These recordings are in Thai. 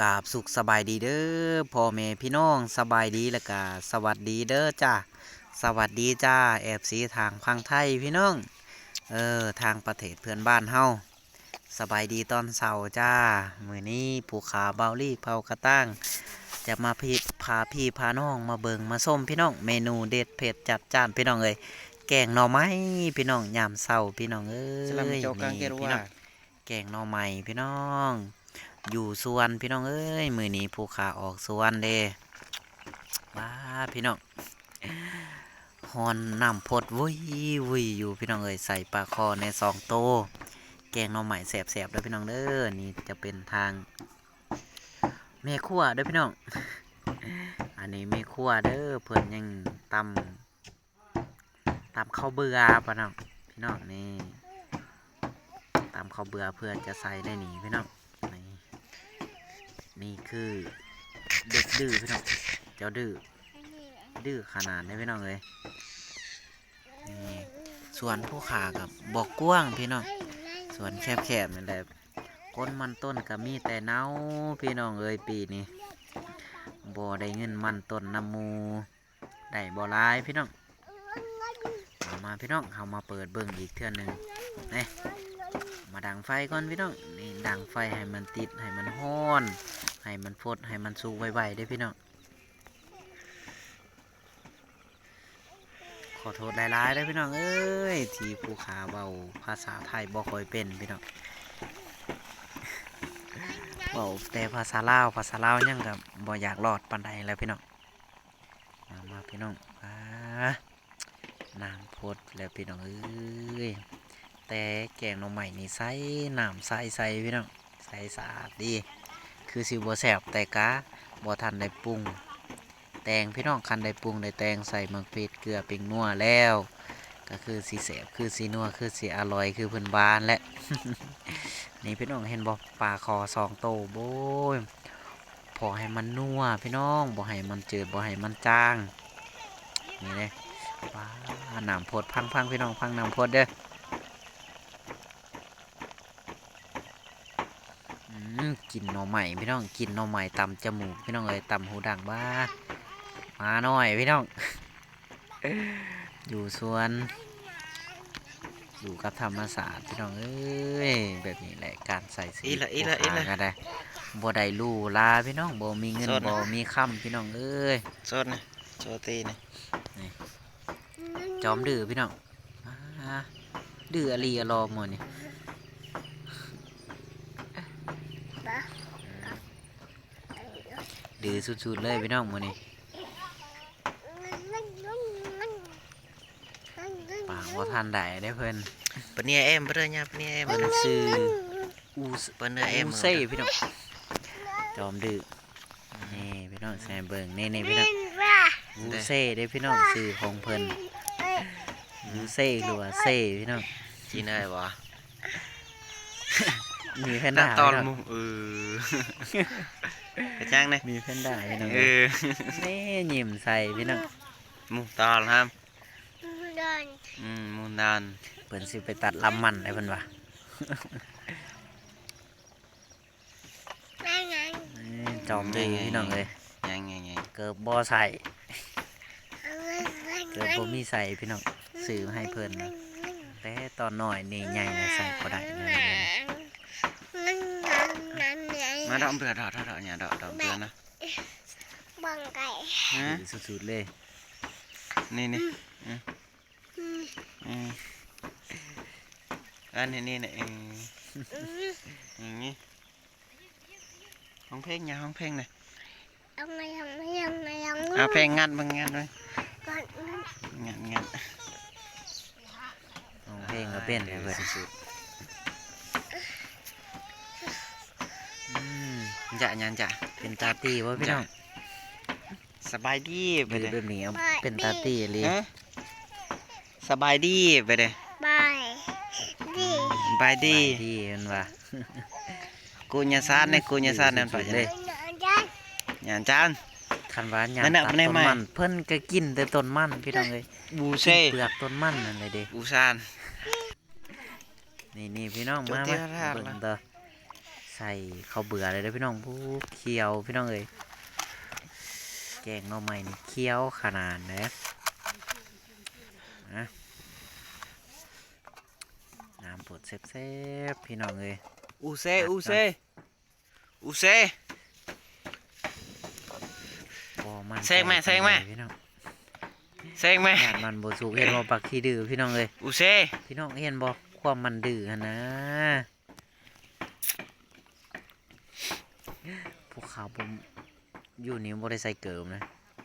กราบสุขสบายดีเด้อพ่อแม่พี่น้องสบายดีแล้วก็สวัสดีเด้อจ้าสวัสดีจ้าแอบสีทางพังไทยพี่น้องเออทางประเทศเพื่อนบ้านเฮาสบายดีตอนเสาร์จ้ามือนี้ผู้ขาเบาลี่เผากระตั้งจะมาพี่พาพี่พาน้องมาเบิงมาส้มพี่น้องเมนูเด็ดเผ็ดจัดจ้านพี่น้องเอ้ยแกงหน่อไม้พี่น้องยามเสาร์พี่น้องเอ้ย Selamat jauh นี่ kang พี่ Kirwa. น้องแกงหน่อไม้พี่น้อง อยู่สวนพี่น้องเอ้ยมือนี้ภูเขาออกสวนเด้ว้าพี่น้องฮอนน้ำพดวุ้ยวุ้ยอยู่พี่น้องเอ้ยใส่ปลาคอในซองโต แกงหน่อไม้แสบๆเด้อพี่น้องเด้อนี่จะเป็นทางแม่ครัวด้อพี่น้อง อันนี้แม่ครัวเด้อเพิ่อนยังตำตำข้าวเบื่อปะน้องพี่น้องนี่ตามข้าวเบื่อเพื่อจะใส่ได้หนีพี่น้อง คือเด็กดื้อพี่น้องเจ้าดื้อดื้อขนาดนี้พี่น้องเลยนี่ส่วนผู้ขากับบอกกว้างพี่น้องส่วนแคบๆนั่นแหละก้นมันต้นก็มีแต่เน่าพี่น้องเอ้ยปีนี้บ่ได้เงินมันต้นน้ำมูได้บ่หลายพี่น้องเอามาพี่น้องเอามาเปิดเบิ่งอีกเทื่อหนึงนี่ มาดังไฟก่อนพี่น้องนี่ดังไฟให้มันติดให้มันห้อนให้มันฟดให้มันสุกไวๆได้พี่น้องขอโทษหลายๆได้พี่น้องเอ้ยที่ผู้ขาเบาภาษาไทยบ่ค่อยเป็นพี่น้องเบาแต่ภาษาลาวภาษาลาวยังกับบ่อยากรอดปานใดแล้วพี่น้องมามาพี่น้องอ่าน้ำพดแล้วพี่น้องเอ้ย แต่แกงหน่อใหม่นี่ใส่น้ำใส่ใส่พี่น้องใส่สะอาดดี คือสิบัวแสบแต่กะบัทันได้ปรุง แตงพี่น้องคันได้ปรุงได้แตงใส่มังเผ็ดเกลือปิงนัวแล้ว ก็คือสีแสบคือสีนัวคือสีอร่อยคือเพิ่นบานและนี่พี่น้องเห็นบ่ปลาคอสองโตโบยพอให้มันนัวพี่น้องบ่ให้มันจืดบ่ให้มันจางนี่เลยปลาน้ำพดพังพังพี่น้องพังน้ำพดเด้อ อืม กินหน่อใหม่พี่น้องกินหน่อใหม่ตำจมูกพี่น้องเอ้ยตำหูดังบ้ามาหน่อยพี่น้อง อยู่สวน อยู่กับธรรมศาสตร์พี่น้องเอ้ยแบบนี้แหละการใส่สีอีละอีละอีละก็ได้บ่ได้ลู่ลาพี่น้องบ่มีเงินสดนะบ่มีค่ำพี่น้องเอ้ยโซดนะโซตีนะจอมดื้อพี่น้องอ่าดื้ออลีอะรอหมดนี่ ดื้อสุดๆเลยพี่น้องหมดนี่ปากว่าทันได้ได้เพิ่นปะเนียเอ็มเปะเนียปะเนียเอ็มเพิ่นซื้ออูสปะเนียเอ็มอูเซ่พี่น้องจอมดื้อนี่พี่น้องแซมเบิงนี่นี่พี่น้องอูเซ่ได้พี่น้องซื้อของเพิ่นอูเซ่หรือว่าเซ่พี่น้องกินได้บ่มีแพนน้าด้าตอนพี่น้องมุเออ ไปจ้างเลยมีแพนด้าพี่น้องเออนี่ยิ้มใส่พี่น้องมุตอนครับอืมมุนานเพิ่นสิไปตัดลำมันได้เพิ่นว่านี่จอมดื้อพี่น้องเลยยังไงไงเกิบบ่ใส่เกิบบ่มีใส่พี่น้องซื้อมาให้เพิ่นนะแต่ตอนน้อยนี่ใหญ่นะใส่บ่ได้เลย มาดอกเบื่อดอกดอกดอกเนี่ยดอกดอกเบื่อนะบังไก่ฮะดื้อสุดๆเลยนี่นี่อืมอืมอันนี้นี่นี่เองอย่างงี้ห้องเพลงอย่าห้องเพลงเลยทำไมทำไมทำไมทำไมเอาเพลงงัดบางงัดด้วยก่อนงัดงัดร้องเพลงก็เป็นเลยเพิ่นสุด อืม ๆ จะยันจะเป็นตาตีบ่พี่น้องสบายดีไปดื้อเลยแบบนี้เอาเป็นตาตีเลยฮะสบายดีไปเลยบายดีสบายดีดีเพิ่นว่ากูญาซานเนี่ยกูญาซานนั่นไปเลเลยยจันยันจานคันว่าหยังนั่นน่ะตัดมันได้ต้นไหมมันเพิ่นก็กินแต่ต้นมันพี่น้องเอ้ยบูกิเซ่นเปลือกต้นมันนั่นเลยเด้บูซานนี่นี่พี่น้องตัวมาเตี้มายรากเบิ่งละต่อ ใส่ข้าวเบื่อเลยเด้อพี่น้องผู้เคี้ยวพี่น้องเอ้ยแกงหน่อไม้นี่เคี้ยวขนาดนะนะน้ำปวดเซฟๆพี่น้องเอ้ยอูเซอูเซอูเซบ่มันแซงแม่ใจแซงแม่พี่น้องเซงไหมญาติมันบ่สุกเห็นบ่ปักขี้ดื้อพี่น้องเอ้ยอูเซพี่น้องเห็นบ่ความมันดื้อหั่นนะ พวกเขาผมอยู่นี่บ่ได้ใส่เกิมนะ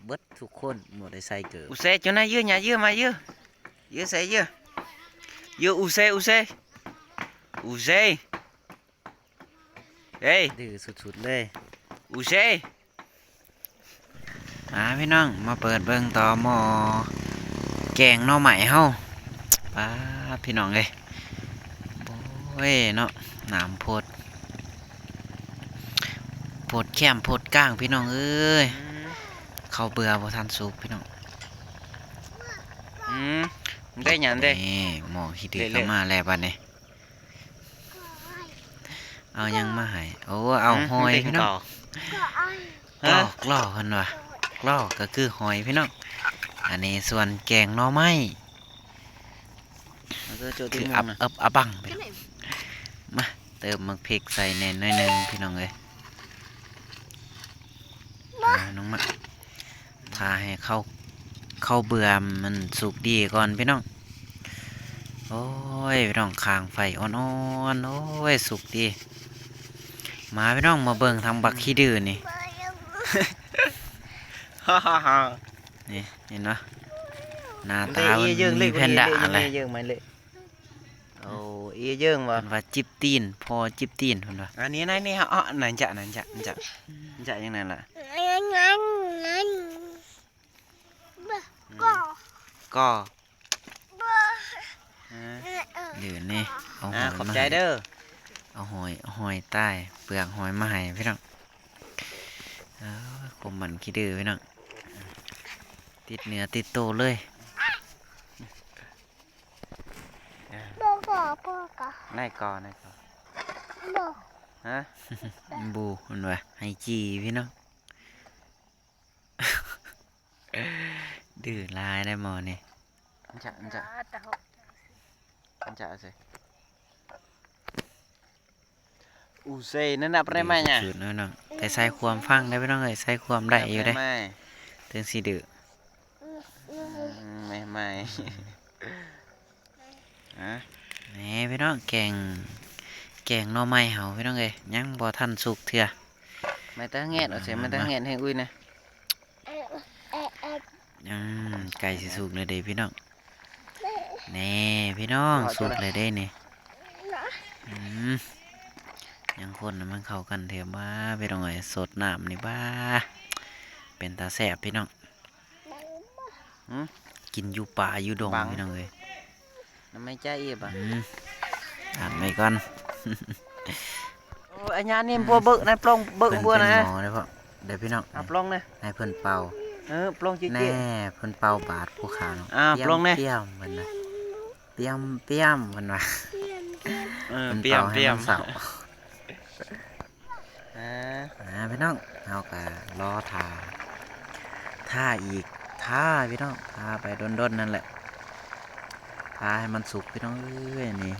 เบิดทุกคนบ่ได้ใส่เกิมอูเซ chỗ này dưa nhà dưa mà dưa dưa xe dưa dưa u xe u xe u xe ê ดื้อสุดๆเลย u xe มาพี่น้องมาเปิดเบิ่งต่อหม้อแกงหน่อใหม่เฮาป้าดพี่น้องเอ้ยโอ้ยเนาะน้ำโพด โพดแคมโพดก้างพี่น้องเอ้ยเข้าวเบื่อบ่ทันสุกพี่น้อง ừ đây nhà đây นี่หมอขี้ดื้อเละๆก็มาแล้วบัดนี้เอายังมาให้โอ้เอาหอยพี่น้องก็อ้อยกล้อ hả กล้อเพิ่นว่ะกล้อก็คือหอยพี่น้องอันนี้ส่วนแกงหน่อไม้ Ở chỗ คือ tim อับ mông nè อับอับบังไปมาเติมมักพริกใส่แน่นหน่อยหนึงพี่น้องเอ้ยเอาน้องมาพาให้ เข้าเข้าเบื่อมันสุกดีก่อนพี่น้อง โอ้ยพี่น้องคางไฟอ่อนๆ โอ้ยสุกดี มาพี่น้องมาเบิ่งทางบักขี้ดื้อนี่เบอร์ยัง ha ha ha นี่เห็นปะหน้า Đây ตามัน ia dương มี lên แพนด้าอะไร ia dương mày lệ ồ ia dương เพิ่ mà นว่าจิบตีน พอจิบตีนเพิ่นว่า à ní này ní họ này chạ này chạ chạ chạ như này là งั้นงั้นงั้นเบอร์ก็ co เบอร์ à เออเดี๋ยวนี่เอาหอย à khop มา trái ให้ đơ เอาหอยเอาหอยใต้เปลือกหอยมาให้พี่น้องเออคมมันขี้ดื้อพี่น้องติดเนื้อติดโตวเลยเบอร์ก็เบอร์ก็ này co này co เบอร์ hả บูเพิ่นว่าให้จีพี่น้อง ดื้อหลายได้หมอนี่ anh chạ anh chạ anh chạ gì u c nó nạp đây mà nhỉ สุดๆน้องๆแต่ใส่ความฟังได้พี่น้องเอ้ยใส่ความได้อยู่ได้ mày ถึงสิดื้อ mày mày hả แหนี่พี่น้องแกงแกงหน่อไม้เฮาพี่น้องเอ้ยยังบ่ทันสุกเทื่อ mày ta nghẹn ở trên mày ta Mà- nghẹn hay ui này เออเออเอออืมไก่สิสุกเลยเด้พี่น้องแน่พี่น้องสุกเลยเด้นี่อืมยังคนน่ะมันเข้ากันเถอะบ้าพี่น้องเอ้ยสดน้ำนี่บ้าเป็นตาแซ่บพี่น้องหืมกินอยู่ป่าอยู่ดงบังพี่น้องเอ้ย nó mới chai yếp à อืมอ่านไปก่อน Ôi, anh nhà nem bua bự này plong bự เพิ่น bua เป็น này หมอได้อพ่อเดี๋ยวพี่น้อง à plong này ให้เพิ่นเป่า ừ plong chị แน่ chị เพิ่นเป่าบาดผู้ขาวอ่าเตรียมปลงแน่เตรียมเพิ่นน่ะเตรียมเตรียมเพิ่นว่า ừ เพิ่น piềm เป่าให้ piềm มันเสา à อ่าพี่น้องเอาก็รอท่าท่าอีกท่าพี่น้องท่าไปด้นๆนั่นแหละท่าให้มันสุกพี่น้องเอ้ยนี่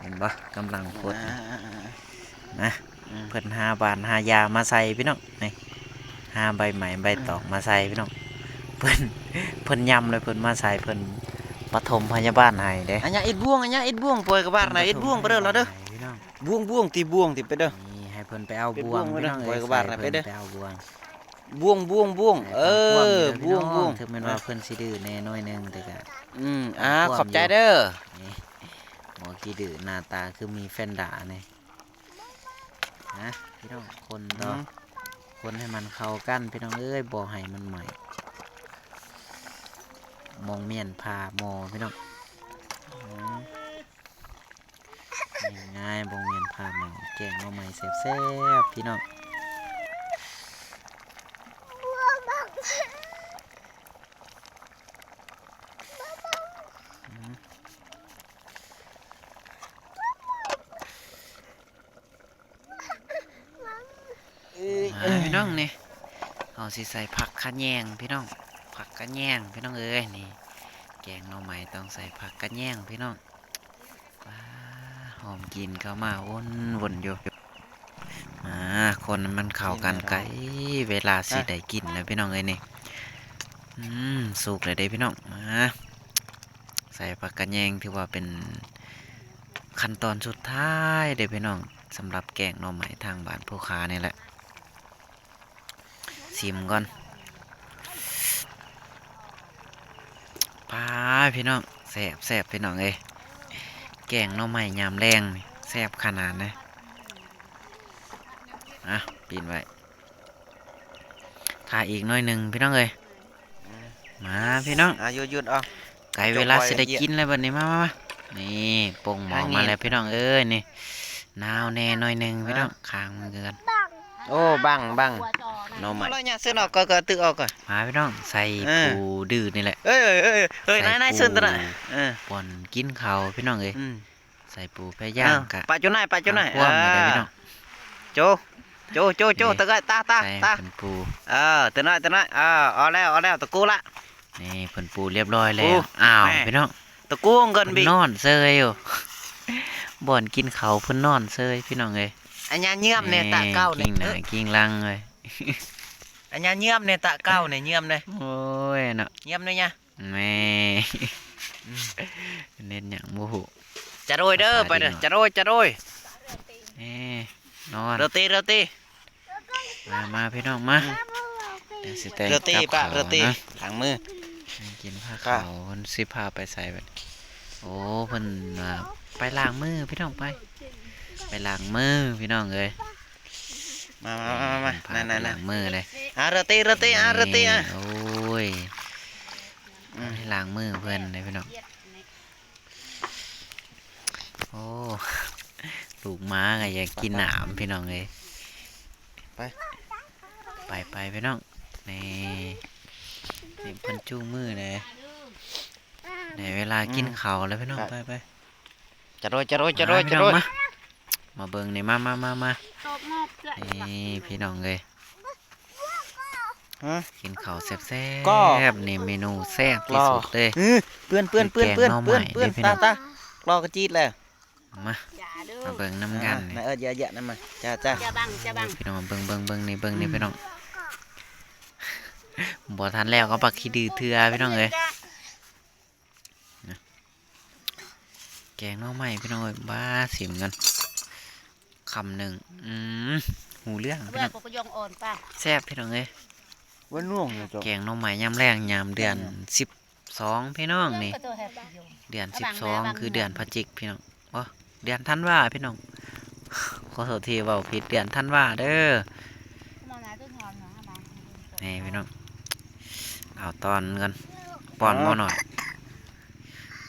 เห็นปะกำลังพด à, à, à. นะ Ừ. เพิ่นหาบานหายามาใส่พี่น้องนี่ หาใบไหมใบตอกมาใส่พี่น้องเพิ่นเพิ่นยำเลยเพิ่นมาใส่เพิ่นปฐมพยาบาลให้เด้ anh nhà ít buông anh nhà ít buông bồi các bạn này ít buông bắt đầu là đâu พี่น้อง buông buông thì buông thì bắt đầu นี่ให้เพิ่นไปเอาไปบบ่ววงงไว้พี่น้องนะเอ้ยไว้กับบ้านใส่น่ะเพิ่นไปเด้อไปเอาบวง buông buông buông ให้ ờ เพิ่นความ buông เด้อพี่น้อง buông ถึงแม้นว่าเพิ่นสิดื้อแน่น้อยหนึงแต่ก็ ừ à Buông khop vô. trái đó นี่หมอกี่ดื้อหน้าตาคือมีแฟนด่าเนี่ยนะพี่น้องคนต่อ ừ. คนให้มันเข้ากันพี่น้องเอ้ยบ่ให้มันใหม่มองเมียนพาโมอพี่น้องง่ายบ่งเมียนพาหมอแกงหน่อไม้แซ่บๆพี่น้อง บัวบัง อ มา พี่น้องนี่เอาสิใส่ผักขะแยงพี่น้อง ผักกระแยงพี่น้องเอ้ยนี่ แกงหน่อไม้ต้องใส่ผักกระแยงพี่น้องว้าหอมกินเข้ามาวนวนอยู่มาคนมันเข้ากันไกลเวลาสิได้กินแล้วพี่น้องเอ้ยนี่อืมสุกเลยเด้พี่น้องมาใส่ผักกระแยงถือว่าเป็นขั้นตอนสุดท้ายเด้พี่น้องสำหรับแกงหน่อไม้ทางบ้านผู้ค้านี่แหละ ชิมก่อนพาพี่น้องแสบแสบพี่น้องเอ้ยแกงหน่อไม้ยามแรงนี่แสบขนาดนะอะปีนไว้ถ่ายอีกหน่อยหนึ่งพี่น้องเอ้ยมาพี่น้องอะหยุดหยุดเอาไก่เวลาจบไว้สิได้ละเอียดกินแล้วบัดนี้มามามานี่ปรุงหมออันนี้มาแล้วพี่น้องเอ้ยนี่นาวแน่หน่อยหนึ่งพี่น้องคางมันเกินบังโอ้บังบัง หัวจอนะหน่อไม้แล้วเนี่ยซื้อออกก็ก็ตึกออกก่อนมาพี่น้องใส่เออปูดื้อนี่แหละเอ้ยเอ้ยเอ้ยเอ้ยใส่นายนายปูซื้อตัวน่ะเออป่นกินข้าวพี่น้องเอ้ยอืมใส่ปูไปย่างกะปะจุนายปะจุนายพวกนี่เลยพี่น้องโจโจโจโจนี่ตะกะตาตาใส่ตาเป็นปูเออตัวน้อยตัวน้อยเออเอาแล้วเอาแล้วตะกูละนี่เพิ่นปูเรียบร้อยแล้โอ้วอ้าวแม่พี่น้องตะกูเงินเพิ่นบีนอนเซยอยู่บ่อนกินเขาวเพิ่นนอนเซยพี่น้องเอ้ยอันยาเยี่ยมเนี่ยตะเก้าเนี่ยกิ้งหน้ากิ้งหลังเลย อันยาเยี่ยมเนี่ยตะเก้าเนี่ยเยี่ยมเลยโอ้ยเนาะเยี่ยมเลยเนี่ยแม่เน้นหยังบ่ฮู้จะโรยเด้อไปเด้อจะโรยจะโรยแม่นอนโรตีโรตีมามาพี่น้องมาเดี๋ยวสิแต่งโรตีกับปะข้าวโรตีนะหลังมือกินผ้าปะขาวเพิ่นสิพาไปใส่บัดโอ้เพิ่นว่าไปล้างมือพี่น้องไป ไปล้างมือพี่น้องเอ้ย มามามามาพานั่นไปนั่นนั่ล้านงมือเลยอะโรตีโรตีอะโรตีอะโอ้ยให้ล้างมือเพื่อนเลยพี่น้องโอ้ลูกม้าก็อยากกินหนามพี่น้องเลยไปไปไปพี่น้องนี่นี่เพิ่นจูงมือเลยในเวลากินข้าวแล้วพี่น้องไปไปจะโรยจะโรยจะโรยมาจะพี่โรน้องยมา มาเบิ่งนี่มามามามาตบงอบเลยนี่พี่น้องเลยฮะ กินข้าวแซ่บแซ่ก็ บนี่เมนูแซ่บที่สุดเลย เออเปื้อนเปื้อนเปื้อนเปื้อนแกงหน่อเปื้อนไม้เปื้อนได้พี่ตาน้องตารอกระจีดเลยมาอย่าเด้อมาเบิ่งน้ำกันนายนี่เอิดเยอะๆนั่นมาจ้าจ้าจะบังจะบังพี่น้องเบิ่งเบิ่งเบิ่งนี่เบิ่งนี่พี่น้องบ่ทันแล้วก็ปักขี้ดื้อเถื่อพี่น้องเอ้ยแกงหน่อไม้พี่น้องเอ้ยบ้าสิมกัน คำหนึ่งอืมหูเรื่องพี่เบื่อน้องปกยงอ่อนป่ะแซ่บพี่น้องเอ้ยวันน่วงเลยจ้ะแกงหน่อไม้ยามแรงยามเดือนสิบสองพี่น้องนี่ก็ตัวแฮปปี้อยู่เดือนเอาสิบบังสองนะบังคือนะเดือนพฤศจิกพี่น้องอ๋อเดือนธันวาพี่น้องขอโทษทีเว่าผิดเดือนธันวาเด้อมองหน้าต้นหอมเนาะบังนี่พี่น้องเอาตอนกันป้อนหม้อหน่อย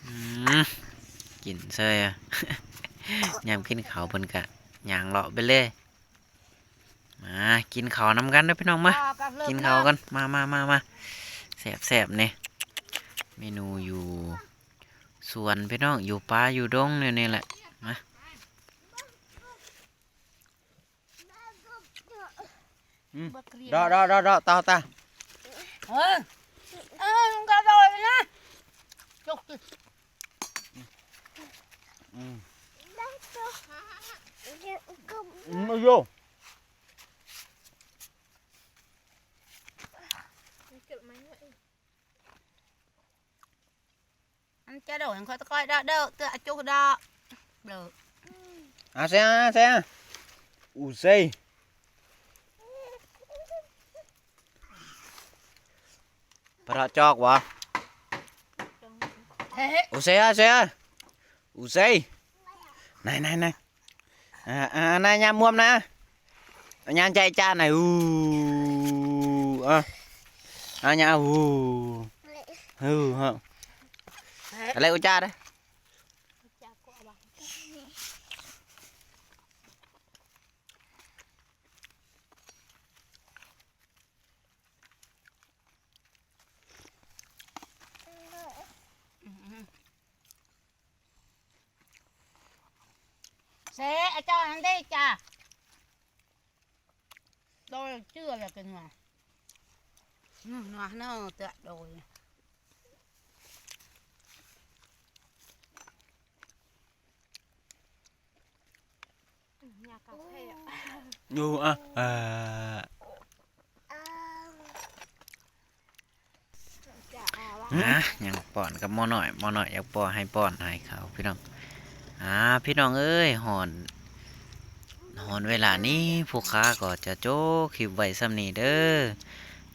อืมกินเซยอะยามกินข้าวเพิ่นกะ ย่างเลาะไปเลย มากินข้าวน้ำกันเด้อพี่น้องมา กินข้าวกันมามามามาแสบแสบๆนี่เมนูอยู่สวนพี่น้องอยู่ป่าอยู่ดงเนี่ยนี่แหละมารอรอรอรอตาตาเออเออมึงก็โดนไปนะจุกจิอืม ได้ตัวอืมเอาโยอันจะโดนเขาตะก้อยเด้ นายนายนายอ่าอ่นายยามมวมนะยามใจจ้าไหนอู้อะอะยามอู้อู้ฮะอะไรอุจจาระ เซ่ไอ้เจ้านั่นได้จ้า tôi chưa là cái ngà nó nó tựa đồi nhà cà phê ạ อยู่อะเอ่อ dạ à นะยังป้อนกับหมอหน่อยหมอหน่อยอยากป้อนให้ป้อนให้เขาพี่น้อง อ่าพี่น้องเอ้ยหอนหอนเวลานี้ผู้ค้าก็จะโจ้คลิปไว้ซ้ำนี้เด้อ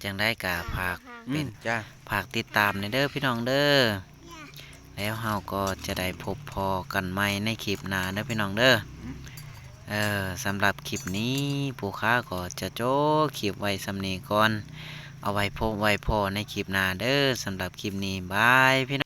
จังได้กาพากอืมจ้าฝากติดตามในเด้อพี่น้องเด้อแล้วเฮาก็จะได้พบพอกันใหม่ในคลิปหน้าเด้อพี่น้องเด้ออเออสำหรับคลิปนี้ผู้ค้าก็จะโจ้คลิปไว้สำนีก่อนเอาไว้พบไว้พอในคลิปหน้าเด้อสำหรับคลิปนี้บายพี่น้อง